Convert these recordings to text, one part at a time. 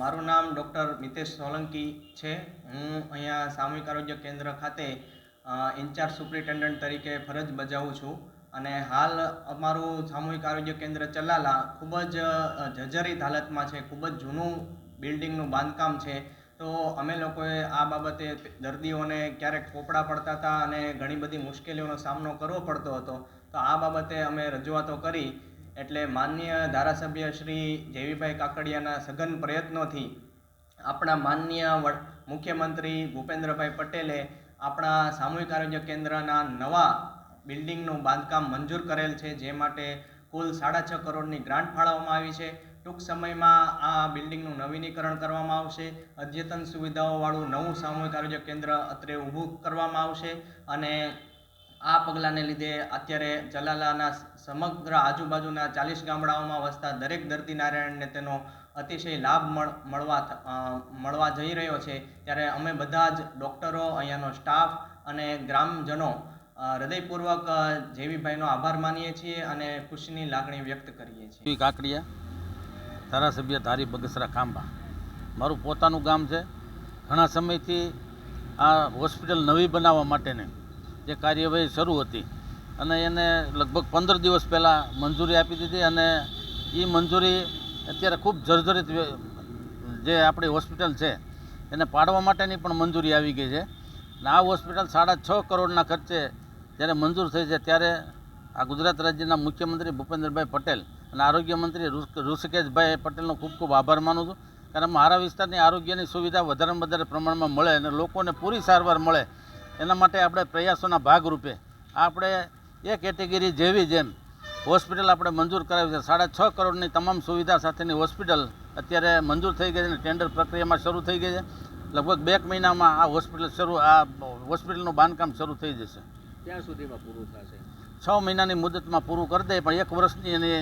મારું નામ ડૉક્ટર મિતેશ સોલંકી છે. હું અહીંયા સામૂહિક આરોગ્ય કેન્દ્ર ખાતે ઇન્ચાર્જ સુપ્રિન્ટેન્ડન્ટ તરીકે ફરજ બજાવું છું. અને હાલ અમારું સામૂહિક આરોગ્ય કેન્દ્ર ચલાલા ખૂબ જ જર્જરિત હાલતમાં છે. ખૂબ જ જૂનું બિલ્ડિંગનું બાંધકામ છે. તો અમે લોકોએ આ બાબતે દર્દીઓને ક્યારેક પોપડા પડતા હતા અને ઘણી બધી મુશ્કેલીઓનો સામનો કરવો પડતો હતો. તો આ બાબતે અમે રજૂઆતો કરી એટલે માનનીય ધારાસભ્ય શ્રી જેવીભાઈ કાકડિયાના સઘન પ્રયત્નોથી આપણા માનનીય મુખ્યમંત્રી ભૂપેન્દ્રભાઈ પટેલે આપણા સામૂહિક આરોગ્ય કેન્દ્રના નવા બિલ્ડિંગનું બાંધકામ મંજૂર કરેલ છે, જે માટે કુલ સાડા છ કરોડની ગ્રાન્ટ ફાળવવામાં આવી છે. ટૂંક સમયમાં આ બિલ્ડિંગનું નવીનીકરણ કરવામાં આવશે. અદ્યતન સુવિધાઓવાળું નવું સામૂહિક આરોગ્ય કેન્દ્ર અત્રે ઊભું કરવામાં આવશે અને આ પગલાંને લીધે અત્યારે જલાલાના સમગ્ર આજુબાજુના ચાલીસ ગામડાઓમાં વસતા દરેક દર્દી નારાયણને તેનો અતિશય લાભ મળ, મળવા મળવા જઈ રહ્યો છે. ત્યારે અમે બધા જ ડૉક્ટરો, અહીંયાનો સ્ટાફ અને ગ્રામજનો હૃદયપૂર્વક જેવીભાઈનો આભાર માનીએ છીએ અને ખુશીની લાગણી વ્યક્ત કરીએ છીએ. કાકડિયા ધારાસભ્ય ધારી બગસરા ખાંભા. મારું પોતાનું ગામ છે. ઘણા સમયથી આ હોસ્પિટલ નવી બનાવવા માટેની જે કાર્યવાહી શરૂ હતી. અને એને લગભગ પંદર દિવસ પહેલાં મંજૂરી આપી દીધી અને એ મંજૂરી અત્યારે ખૂબ જર્જરિત જે આપણી હોસ્પિટલ છે, એને પાડવા માટેની પણ મંજૂરી આવી ગઈ છે. અને આ હોસ્પિટલ સાડા છ કરોડના ખર્ચે જ્યારે મંજૂર થઈ છે ત્યારે આ ગુજરાત રાજ્યના મુખ્યમંત્રી ભૂપેન્દ્રભાઈ પટેલ અને આરોગ્ય મંત્રી ઋષિકેશભાઈ પટેલનો ખૂબ ખૂબ આભાર માનું છું. કારણ મારા વિસ્તારની આરોગ્યની સુવિધા વધારેમાં વધારે પ્રમાણમાં મળે અને લોકોને પૂરી સારવાર મળે એના માટે આપણે પ્રયાસોના ભાગરૂપે આપણે એ કેટેગરી જેવી જેમ હોસ્પિટલ આપણે મંજૂર કરાવી છે. સાડા છ કરોડની તમામ સુવિધા સાથેની હોસ્પિટલ અત્યારે મંજૂર થઈ ગઈ છે અને ટેન્ડર પ્રક્રિયામાં શરૂ થઈ ગઈ છે. લગભગ બે મહિનામાં આ હોસ્પિટલ શરૂ આ હોસ્પિટલનું બાંધકામ શરૂ થઈ જશે. ત્યાં સુધીમાં પૂરું થશે? છ મહિનાની મુદતમાં પૂરું કરી દે પણ એક વર્ષની એની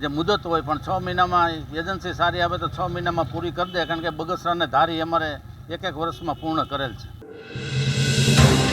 જે મુદત હોય પણ છ મહિનામાં એજન્સી સારી આવે તો છ મહિનામાં પૂરી કરી દે કારણ કે બગસરાને ધારી અમારે એક એક વર્ષમાં પૂર્ણ કરેલ છે. Thank you.